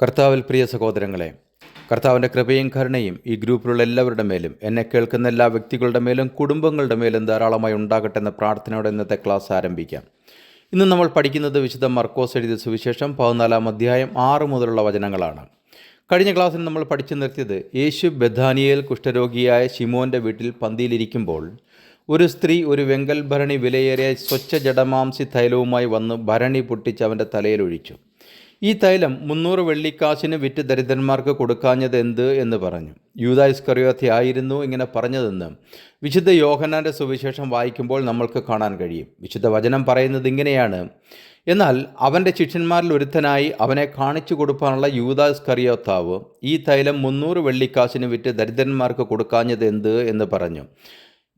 കർത്താവിൽ പ്രിയ സഹോദരങ്ങളെ കർത്താവിന്റെ കൃപയും കരുണയും ഈ ഗ്രൂപ്പിലുള്ള എല്ലാവരുടെ മേലും എന്നെ കേൾക്കുന്ന എല്ലാ വ്യക്തികളുടെ മേലും കുടുംബങ്ങളുടെ മേലും ധാരാളമായി ഉണ്ടാകട്ടെ എന്ന പ്രാർത്ഥനയോടെ ഇന്നത്തെ ക്ലാസ് ആരംഭിക്കാം. ഇന്ന് നമ്മൾ പഠിക്കുന്നത് വിശുദ്ധ മർക്കോസ് എഴുതിയ സുവിശേഷം പതിനാലാം അധ്യായം ആറ് മുതലുള്ള വചനങ്ങളാണ്. കഴിഞ്ഞ ക്ലാസ്സിൽ നമ്മൾ പഠിച്ചു നിർത്തിയത് യേശു ബഥാനിയേൽ കുഷ്ഠരോഗിയായ ശിമോന്റെ വീട്ടിൽ പന്തിയിലിരിക്കുമ്പോൾ ഒരു സ്ത്രീ ഒരു വെങ്കൽ ഭരണി വിലയേറിയ സ്വച്ഛ ജഡമാംസി തൈലവുമായി വന്ന് ഭരണി പൊട്ടിച്ച് അവന്റെ തലയിലൊഴിച്ചു ഈ തൈലം മുന്നൂറ് വെള്ളിക്കാശിന് വിറ്റ് ദരിദ്രന്മാർക്ക് കൊടുക്കാഞ്ഞത് എന്ത് എന്ന് പറഞ്ഞു. യൂതായിസ്കറിയോത്തി ആയിരുന്നു ഇങ്ങനെ പറഞ്ഞതെന്ന്. വിശുദ്ധ യോഹനാന്റെ സുവിശേഷം വായിക്കുമ്പോൾ നമ്മൾക്ക് കാണാൻ കഴിയും. വിശുദ്ധ വചനം പറയുന്നത് ഇങ്ങനെയാണ്. എന്നാൽ അവന്റെ ശിഷ്യന്മാരിൽ ഒരുത്തനായി അവനെ കാണിച്ചു കൊടുക്കാനുള്ള യൂതാസ്കറിയോത്താവ് ഈ തൈലം മുന്നൂറ് വെള്ളിക്കാശിന് വിറ്റ് ദരിദ്രന്മാർക്ക് കൊടുക്കാഞ്ഞത് എന്ത് എന്ന് പറഞ്ഞു.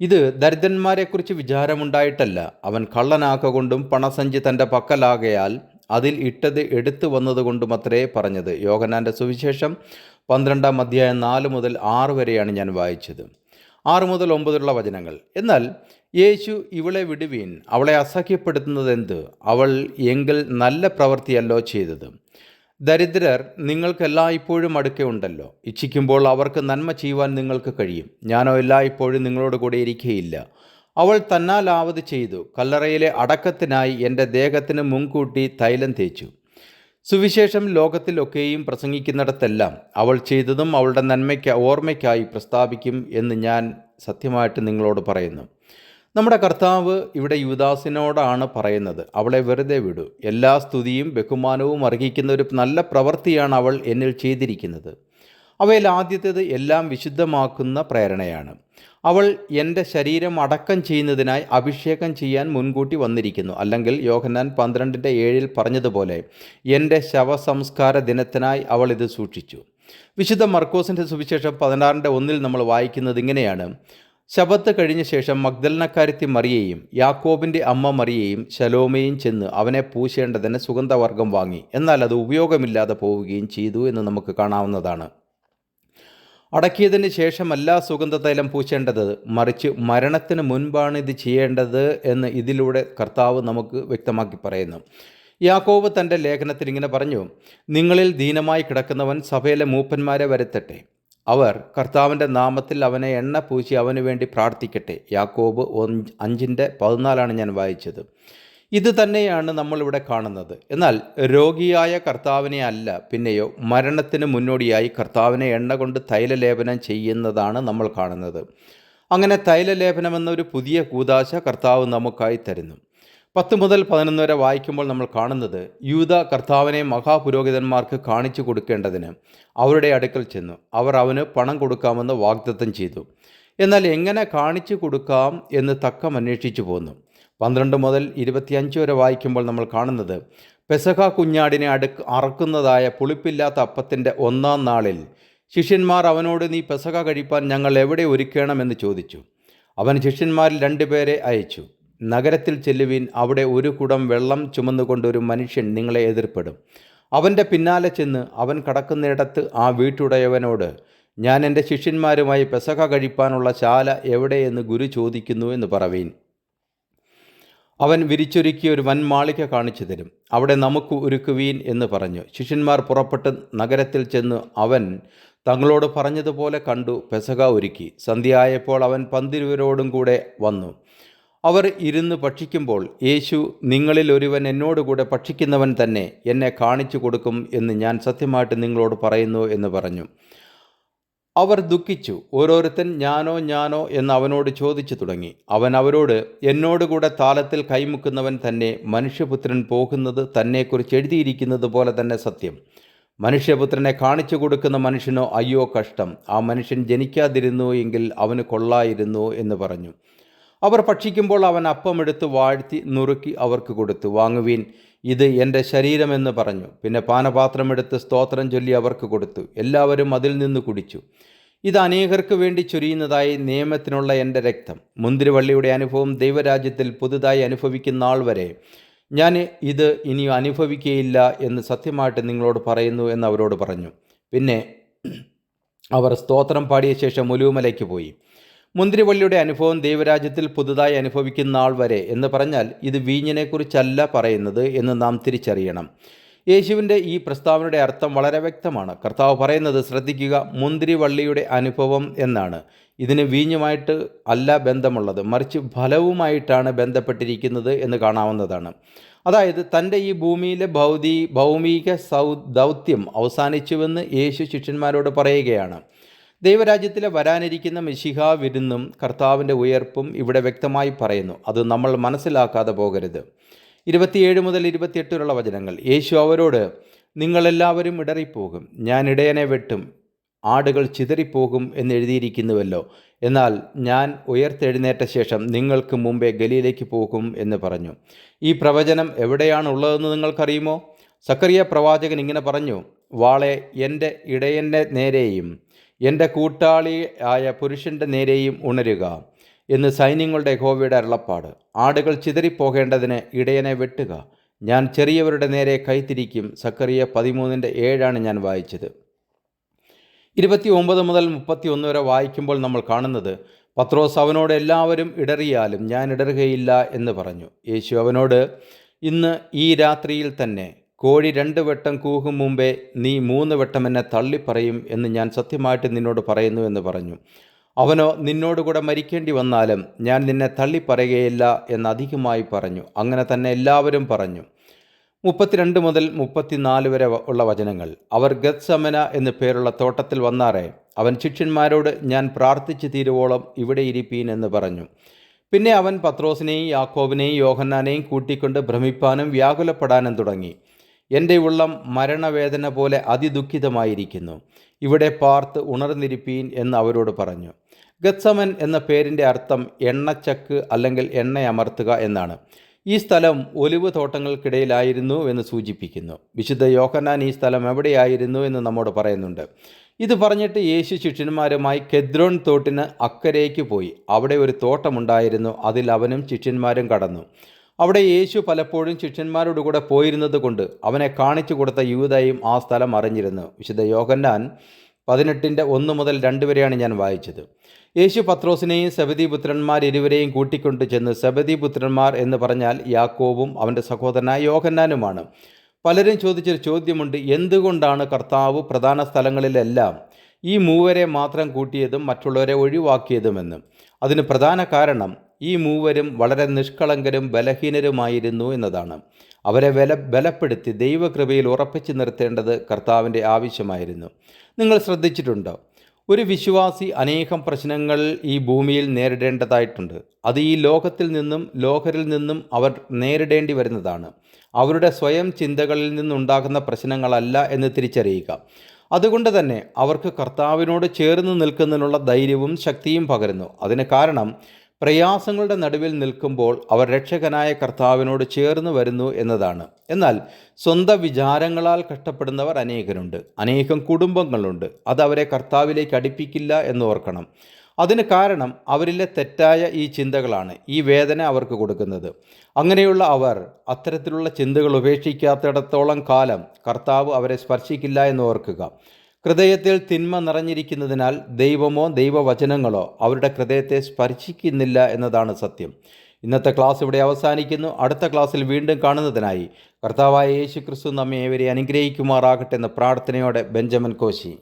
ഇത് ദരിദ്രന്മാരെക്കുറിച്ച് വിചാരമുണ്ടായിട്ടല്ല. അവൻ കള്ളനാക്കൊണ്ടും പണസഞ്ചി തന്റെ പക്കലാകയാൽ അതിൽ ഇട്ടത് എടുത്തു വന്നതുകൊണ്ടും അത്രേ പറഞ്ഞത്. യോഹനാന്റെ സുവിശേഷം പന്ത്രണ്ടാം അധ്യായം നാല് മുതൽ ആറ് വരെയാണ് ഞാൻ വായിച്ചത്. ആറ് മുതൽ ഒമ്പതുള്ള വചനങ്ങൾ. എന്നാൽ യേശു ഇവളെ വിടുവീൻ അവളെ അസഹ്യപ്പെടുത്തുന്നത് എന്ത് അവൾ എങ്കിൽ നല്ല പ്രവൃത്തിയല്ലോ ചെയ്തത്. ദരിദ്രർ നിങ്ങൾക്ക് എല്ലായ്പ്പോഴും അടുക്കെ ഉണ്ടല്ലോ. ഇച്ഛിക്കുമ്പോൾ അവർക്ക് നന്മ ചെയ്യുവാൻ നിങ്ങൾക്ക് കഴിയും. ഞാനോ എല്ലായ്പ്പോഴും നിങ്ങളോട് കൂടെ ഇരിക്കുകയില്ല അവൾ തന്നാലാവത് ചെയ്തു. കല്ലറയിലെ അടക്കത്തിനായി എന്റെ ദേഹത്തിന് മുൻകൂട്ടി തൈലം തേച്ചു. സുവിശേഷം ലോകത്തിലൊക്കെയും പ്രസംഗിക്കുന്നിടത്തെല്ലാം അവൾ ചെയ്തതും അവളുടെ നന്മയ്ക്ക് ഓർമ്മയ്ക്കായി പ്രസ്താവിക്കും എന്ന് ഞാൻ സത്യമായിട്ട് നിങ്ങളോട് പറയുന്നു. നമ്മുടെ കർത്താവ് ഇവിടെ യുവദാസിനോടാണ് പറയുന്നത്. അവളെ വെറുതെ വിടൂ. എല്ലാ സ്തുതിയും ബഹുമാനവും അർഹിക്കുന്ന ഒരു നല്ല പ്രവൃത്തിയാണ് അവൾ എന്നിൽ ചെയ്തിരിക്കുന്നത്. അവയിൽ ആദ്യത്തേത് എല്ലാം വിശുദ്ധമാക്കുന്ന പ്രേരണയാണ്. അവൾ എന്റെ ശരീരം അടക്കം ചെയ്യുന്നതിനായി അഭിഷേകം ചെയ്യാൻ മുൻകൂട്ടി വന്നിരിക്കുന്നു. അല്ലെങ്കിൽ യോഹന്നാൻ പന്ത്രണ്ടിന്റെ ഏഴിൽ പറഞ്ഞതുപോലെ എന്റെ ശവസംസ്കാര ദിനത്തിനായി അവൾ ഇത് സൂക്ഷിച്ചു. വിശുദ്ധ മർക്കോസിന്റെ സുവിശേഷം പതിനാറിന്റെ ഒന്നിൽ നമ്മൾ വായിക്കുന്നത് ഇങ്ങനെയാണ്. ശബത്ത് കഴിഞ്ഞ ശേഷം മഗ്ദലനക്കാരത്തി മറിയയും യാക്കോബിന്റെ അമ്മ മറിയയും ശലോമയും ചെന്ന് അവനെ പൂശേണ്ടതിന് സുഗന്ധവർഗം വാങ്ങി. എന്നാൽ അത് ഉപയോഗമില്ലാതെ പോവുകയും ചെയ്തു എന്ന് നമുക്ക് കാണാവുന്നതാണ്. അടക്കിയതിന് ശേഷമല്ല സുഗന്ധതൈലം പൂശേണ്ടത് മറിച്ച് മരണത്തിന് മുൻപാണ് ഇത് ചെയ്യേണ്ടത് എന്ന് ഇതിലൂടെ കർത്താവ് നമുക്ക് വ്യക്തമാക്കി പറയുന്നു. യാക്കോബ് തന്റെ ലേഖനത്തിൽ ഇങ്ങനെ പറഞ്ഞു നിങ്ങളിൽ ദീനമായി കിടക്കുന്നവൻ സഭയിലെ മൂപ്പന്മാരെ വരുത്തട്ടെ. അവർ കർത്താവിന്റെ നാമത്തിൽ അവനെ എണ്ണ പൂശി അവന് വേണ്ടി പ്രാർത്ഥിക്കട്ടെ. യാക്കോബ് അഞ്ചിന്റെ പതിനാലാണ് ഞാൻ വായിച്ചത്. ഇത് തന്നെയാണ് നമ്മളിവിടെ കാണുന്നത്. എന്നാൽ രോഗിയായ കർത്താവിനെ അല്ല പിന്നെയോ മരണത്തിന് മുന്നോടിയായി കർത്താവിനെ എണ്ണ കൊണ്ട് തൈലലേപനം ചെയ്യുന്നതാണ് നമ്മൾ കാണുന്നത്. അങ്ങനെ തൈലലേപനം എന്നൊരു പുതിയ കൂതാശ കർത്താവ് നമുക്കായി തരുന്നു. പത്ത് മുതൽ പതിനൊന്ന് വരെ വായിക്കുമ്പോൾ നമ്മൾ കാണുന്നത് യൂത കർത്താവിനെ മഹാപുരോഹിതന്മാർക്ക് കാണിച്ചു കൊടുക്കേണ്ടതിന് അവരുടെ അടുക്കൽ ചെന്നു. അവർ അവന് പണം കൊടുക്കാമെന്ന് വാഗ്ദത്തം ചെയ്തു. എന്നാൽ എങ്ങനെ കാണിച്ചു കൊടുക്കാം എന്ന് തക്കം അന്വേഷിച്ചു പോന്നു. പന്ത്രണ്ട് മുതൽ ഇരുപത്തിയഞ്ച് വരെ വായിക്കുമ്പോൾ നമ്മൾ കാണുന്നത് പെസഹ കുഞ്ഞാടിനെ അടുക്ക് അറക്കുന്നതായ പുളിപ്പില്ലാത്ത അപ്പത്തിന്റെ ഒന്നാം നാളിൽ ശിഷ്യന്മാർ അവനോട് നീ പെസഹ കഴിപ്പാൻ ഞങ്ങൾ എവിടെ ഒരുക്കണമെന്ന് ചോദിച്ചു അവൻ ശിഷ്യന്മാരിൽ രണ്ടുപേരെ അയച്ചു. നഗരത്തിൽ ചെല്ലുവിൻ അവിടെ ഒരു കുടം വെള്ളം ചുമന്നുകൊണ്ടൊരു മനുഷ്യൻ നിങ്ങളെ എതിർപ്പെടും. അവന്റെ പിന്നാലെ ചെന്ന് അവൻ കടക്കുന്നിടത്ത് ആ വീട്ടുടയവനോട് ഞാൻ എന്റെ ശിഷ്യന്മാരുമായി പെസഹ കഴിപ്പാനുള്ള ശാല എവിടെയെന്ന് ഗുരു ചോദിക്കുന്നു എന്ന് പറവീൻ. അവൻ വിരിച്ചൊരുക്കിയ ഒരു വൻമാളിക കാണിച്ചു തരും. അവിടെ നമുക്ക് ഒരുക്കുവീൻ എന്ന് പറഞ്ഞു. ശിഷ്യന്മാർ പുറപ്പെട്ട് നഗരത്തിൽ ചെന്ന് അവൻ തങ്ങളോട് പറഞ്ഞതുപോലെ കണ്ടു. പെസക ഒരുക്കി. സന്ധ്യയായപ്പോൾ അവൻ പന്തിരുവരോടും കൂടെ വന്നു. അവർ ഇരുന്ന് ഭക്ഷിക്കുമ്പോൾ യേശു നിങ്ങളിൽ ഒരുവൻ എന്നോടുകൂടെ ഭക്ഷിക്കുന്നവൻ തന്നെ എന്നെ കാണിച്ചു കൊടുക്കും എന്ന് ഞാൻ സത്യമായിട്ട് നിങ്ങളോട് പറയുന്നു എന്ന് പറഞ്ഞു. അവർ ദുഃഖിച്ചു. ഓരോരുത്തൻ ഞാനോ ഞാനോ എന്ന് അവനോട് ചോദിച്ചു തുടങ്ങി. അവൻ അവരോട് എന്നോടുകൂടെ താലത്തിൽ കൈമുക്കുന്നവൻ തന്നെ മനുഷ്യപുത്രൻ പോകുന്നത് തന്നെക്കുറിച്ച് എഴുതിയിരിക്കുന്നത് പോലെ തന്നെ സത്യം. മനുഷ്യപുത്രനെ കാണിച്ചു കൊടുക്കുന്ന മനുഷ്യനോ അയ്യോ കഷ്ടം. ആ മനുഷ്യൻ ജനിക്കാതിരുന്നു എങ്കിൽ അവന് കൊള്ളായിരുന്നു എന്ന് പറഞ്ഞു. അവർ ഭക്ഷിക്കുമ്പോൾ അവൻ അപ്പമെടുത്ത് വാഴ്ത്തി നുറുക്കി അവർക്ക് കൊടുത്തു. വാങ്ങുവീൻ ഇത് എന്റെ ശരീരമെന്ന് പറഞ്ഞു. പിന്നെ പാനപാത്രമെടുത്ത് സ്തോത്രം ചൊല്ലി അവർക്ക് കൊടുത്തു. എല്ലാവരും അതിൽ നിന്ന് കുടിച്ചു. ഇത് അനേകർക്ക് വേണ്ടി ചൊരിയുന്നതായി നിയമത്തിനുള്ള എന്റെ രക്തം. മുന്തിരിവള്ളിയുടെ അനുഭവം ദൈവരാജ്യത്തിൽ പുതുതായി അനുഭവിക്കുന്ന ആൾ വരെ. ഞാൻ ഇത് ഇനി അനുഭവിക്കുകയില്ല എന്ന് സത്യമായിട്ട് നിങ്ങളോട് പറയുന്നു എന്ന് അവരോട് പറഞ്ഞു. പിന്നെ അവർ സ്തോത്രം പാടിയ ശേഷം ഒലുമലയ്ക്ക് പോയി. മുന്തിരിവള്ളിയുടെ അനുഭവം ദൈവരാജ്യത്തിൽ പുതുതായി അനുഭവിക്കുന്ന ആൾ വരെ എന്ന് പറഞ്ഞാൽ ഇത് വീഞ്ഞിനെക്കുറിച്ചല്ല പറയുന്നത് എന്ന് നാം തിരിച്ചറിയണം. യേശുവിന്റെ ഈ പ്രസ്താവനയുടെ അർത്ഥം വളരെ വ്യക്തമാണ്. കർത്താവ് പറയുന്നത് ശ്രദ്ധിക്കുക മുന്തിരിവള്ളിയുടെ അനുഭവം എന്നാണ്. ഇതിന് വീഞ്ഞുമായിട്ട് അല്ല ബന്ധമുള്ളത്. മറിച്ച് ഫലവുമായിട്ടാണ് ബന്ധപ്പെട്ടിരിക്കുന്നത് എന്ന് കാണാവുന്നതാണ്. അതായത് തന്റെ ഈ ഭൂമിയിലെ ഭൗതി ഭൗമിക സൗ ദൗത്യം അവസാനിച്ചുവെന്ന് യേശു ശിഷ്യന്മാരോട് പറയുകയാണ്. ദൈവരാജ്യത്തിലെ വരാനിരിക്കുന്ന മിശിഹ വിരുന്നും കർത്താവിന്റെ ഉയർപ്പും ഇവിടെ വ്യക്തമായി പറയുന്നു. അത് നമ്മൾ മനസ്സിലാക്കാതെ പോകരുത്. ഇരുപത്തിയേഴ് മുതൽ ഇരുപത്തിയെട്ട് വരെയുള്ള വചനങ്ങൾ. യേശു അവരോട് നിങ്ങളെല്ലാവരും ഇടറിപ്പോകും. ഞാൻ ഇടയനെ വെട്ടും. ആടുകൾ ചിതറിപ്പോകും എന്നെഴുതിയിരിക്കുന്നുവല്ലോ എന്നാൽ ഞാൻ ഉയർത്തെഴുന്നേറ്റ ശേഷം നിങ്ങൾക്ക് മുമ്പേ ഗലിയിലേക്ക് പോകും എന്ന് പറഞ്ഞു. ഈ പ്രവചനം എവിടെയാണ് ഉള്ളതെന്ന് നിങ്ങൾക്കറിയുമോ? സക്കറിയ പ്രവാചകൻ ഇങ്ങനെ പറഞ്ഞു വാളെ എന്റെ ഇടയന്റെ നേരെയും എന്റെ കൂട്ടാളി ആയ പുരുഷന്റെ നേരെയും ഉണരുക. എന്ന് സൈന്യങ്ങളുടെ ഹോവയുടെ അരുളപ്പാട്. ആടുകൾ ചിതറിപ്പോകേണ്ടതിന് ഇടയനെ വെട്ടുക. ഞാൻ ചെറിയവരുടെ നേരെ കൈത്തിരിക്കും സക്കറിയ പതിമൂന്നിന്റെ ഏഴാണ് ഞാൻ വായിച്ചത്. ഇരുപത്തി ഒമ്പത് മുതൽ മുപ്പത്തി ഒന്ന് വരെ വായിക്കുമ്പോൾ നമ്മൾ കാണുന്നത് പത്രോസ് അവനോട് എല്ലാവരും ഇടറിയാലും ഞാൻ ഇടറുകയില്ല എന്ന് പറഞ്ഞു. യേശു അവനോട് ഇന്ന് ഈ രാത്രിയിൽ തന്നെ കോഴി രണ്ട് വട്ടം കൂകും മുമ്പേ നീ മൂന്ന് വട്ടം എന്നെ തള്ളിപ്പറയും എന്ന് ഞാൻ സത്യമായിട്ട് നിന്നോട് പറയുന്നു എന്ന് പറഞ്ഞു. അവനോ നിന്നോടുകൂടെ മരിക്കേണ്ടി വന്നാലും ഞാൻ നിന്നെ തള്ളിപ്പറയുകയില്ല എന്ന് അധികമായി പറഞ്ഞു. അങ്ങനെ തന്നെ എല്ലാവരും പറഞ്ഞു. മുപ്പത്തിരണ്ട് മുതൽ മുപ്പത്തിനാല് വരെ ഉള്ള വചനങ്ങൾ. അവർ ഗത്സമന എന്നു പേരുള്ള തോട്ടത്തിൽ വന്നാറേ. അവൻ ശിഷ്യന്മാരോട് ഞാൻ പ്രാർത്ഥിച്ചു തീരുവോളം ഇവിടെ ഇരിപ്പീൻ എന്ന് പറഞ്ഞു. പിന്നെ അവൻ പത്രോസിനെയും യാക്കോബിനെയും യോഹന്നാനെയും കൂട്ടിക്കൊണ്ട് ഭ്രമിപ്പാനും വ്യാകുലപ്പെടാനും തുടങ്ങി. എന്റെ ഉള്ളം മരണവേദന പോലെ അതിദുഃഖിതമായിരിക്കുന്നു. ഇവിടെ പാർത്ത് ഉണർന്നിരിപ്പീൻ എന്ന് അവരോട് പറഞ്ഞു. ഗത്സമൻ എന്ന പേരിന്റെ അർത്ഥം എണ്ണച്ചക്ക് അല്ലെങ്കിൽ എണ്ണയമർത്തുക എന്നാണ്. ഈ സ്ഥലം ഒലിവ് തോട്ടങ്ങൾക്കിടയിലായിരുന്നു എന്ന് സൂചിപ്പിക്കുന്നു. വിശുദ്ധ യോഹന്നാൻ ഈ സ്ഥലം എവിടെയായിരുന്നു എന്ന് നമ്മോട് പറയുന്നുണ്ട്. ഇത് പറഞ്ഞിട്ട് യേശു ശിഷ്യന്മാരുമായി കെദ്രോൺ തോട്ടിന് അക്കരയ്ക്ക് പോയി. അവിടെ ഒരു തോട്ടമുണ്ടായിരുന്നു. അതിൽ അവനും ശിഷ്യന്മാരും കടന്നു. അവിടെ യേശു പലപ്പോഴും ശിഷ്യന്മാരോട് കൂടെ പോയിരുന്നത് കൊണ്ട് അവനെ കാണിച്ചു കൊടുത്ത യൂതയും ആ സ്ഥലം അറിഞ്ഞിരുന്നു. വിശുദ്ധ യോഹന്നാൻ പതിനെട്ടിന്റെ ഒന്ന് മുതൽ രണ്ട് വരെയാണ് ഞാൻ വായിച്ചത്. യേശു പത്രോസിനെയും സബദി പുത്രന്മാർ ഇരുവരെയും കൂട്ടിക്കൊണ്ട് ചെന്ന് സബദി പുത്രന്മാർ എന്ന് പറഞ്ഞാൽ യാക്കോവും അവന്റെ സഹോദരനായ യോഹന്നാനുമാണ്. പലരും ചോദിച്ചൊരു ചോദ്യമുണ്ട് എന്തുകൊണ്ടാണ് കർത്താവ് പ്രധാന സ്ഥലങ്ങളിലെല്ലാം ഈ മൂവരെ മാത്രം കൂട്ടിയതും മറ്റുള്ളവരെ ഒഴിവാക്കിയതുമെന്ന്? അതിന് പ്രധാന കാരണം ഈ മൂവരും വളരെ നിഷ്കളങ്കരും ബലഹീനരുമായിരുന്നു എന്നതാണ്. അവരെ ബല ബലപ്പെടുത്തി ദൈവകൃപയിൽ ഉറപ്പിച്ചു നിർത്തേണ്ടത് കർത്താവിന്റെ ആവശ്യമായിരുന്നു. നിങ്ങൾ ശ്രദ്ധിച്ചിട്ടുണ്ടോ? ഒരു വിശ്വാസി അനേകം പ്രശ്നങ്ങൾ ഈ ഭൂമിയിൽ നേരിടേണ്ടതായിട്ടുണ്ട്. അത് ഈ ലോകത്തിൽ നിന്നും ലോകരിൽ നിന്നും അവർ നേരിടേണ്ടി വരുന്നതാണ്. അവരുടെ സ്വയം ചിന്തകളിൽ നിന്നുണ്ടാകുന്ന പ്രശ്നങ്ങളല്ല എന്ന് തിരിച്ചറിയുക. അതുകൊണ്ട് തന്നെ അവർക്ക് കർത്താവിനോട് ചേർന്ന് നിൽക്കുന്നതിനുള്ള ധൈര്യവും ശക്തിയും പകരുന്നു. അതിന് കാരണം പ്രയാസങ്ങളുടെ നടുവിൽ നിൽക്കുമ്പോൾ അവർ രക്ഷകനായ കർത്താവിനോട് ചേർന്ന് വരുന്നു എന്നതാണ്. എന്നാൽ സ്വന്തം വിചാരങ്ങളാൽ കഷ്ടപ്പെടുന്നവർ അനേകരുണ്ട്. അനേകം കുടുംബങ്ങളുണ്ട്. അത് അവരെ കർത്താവിലേക്ക് അടുപ്പിക്കില്ല എന്ന് ഓർക്കണം. അതിന് കാരണം അവരിലെ തെറ്റായ ഈ ചിന്തകളാണ്. ഈ വേദന അവർക്ക് കൊടുക്കുന്നത്. അങ്ങനെയുള്ള അവർ അത്തരത്തിലുള്ള ചിന്തകൾ ഉപേക്ഷിക്കാത്തിടത്തോളം കാലം കർത്താവ് അവരെ സ്പർശിക്കില്ല എന്ന് ഓർക്കുക. ഹൃദയത്തിൽ തിന്മ നിറഞ്ഞിരിക്കുന്നതിനാൽ ദൈവമോ ദൈവവചനങ്ങളോ അവരുടെ ഹൃദയത്തെ സ്പർശിക്കുന്നില്ല എന്നതാണ് സത്യം. ഇന്നത്തെ ക്ലാസ് ഇവിടെ അവസാനിക്കുന്നു. അടുത്ത ക്ലാസ്സിൽ വീണ്ടും കാണുന്നതിനായി കർത്താവായ യേശു ക്രിസ്തു നമ്മെ ഏവരെ അനുഗ്രഹിക്കുമാറാകട്ടെ എന്ന പ്രാർത്ഥനയോടെ ബെഞ്ചമിൻ കോശി.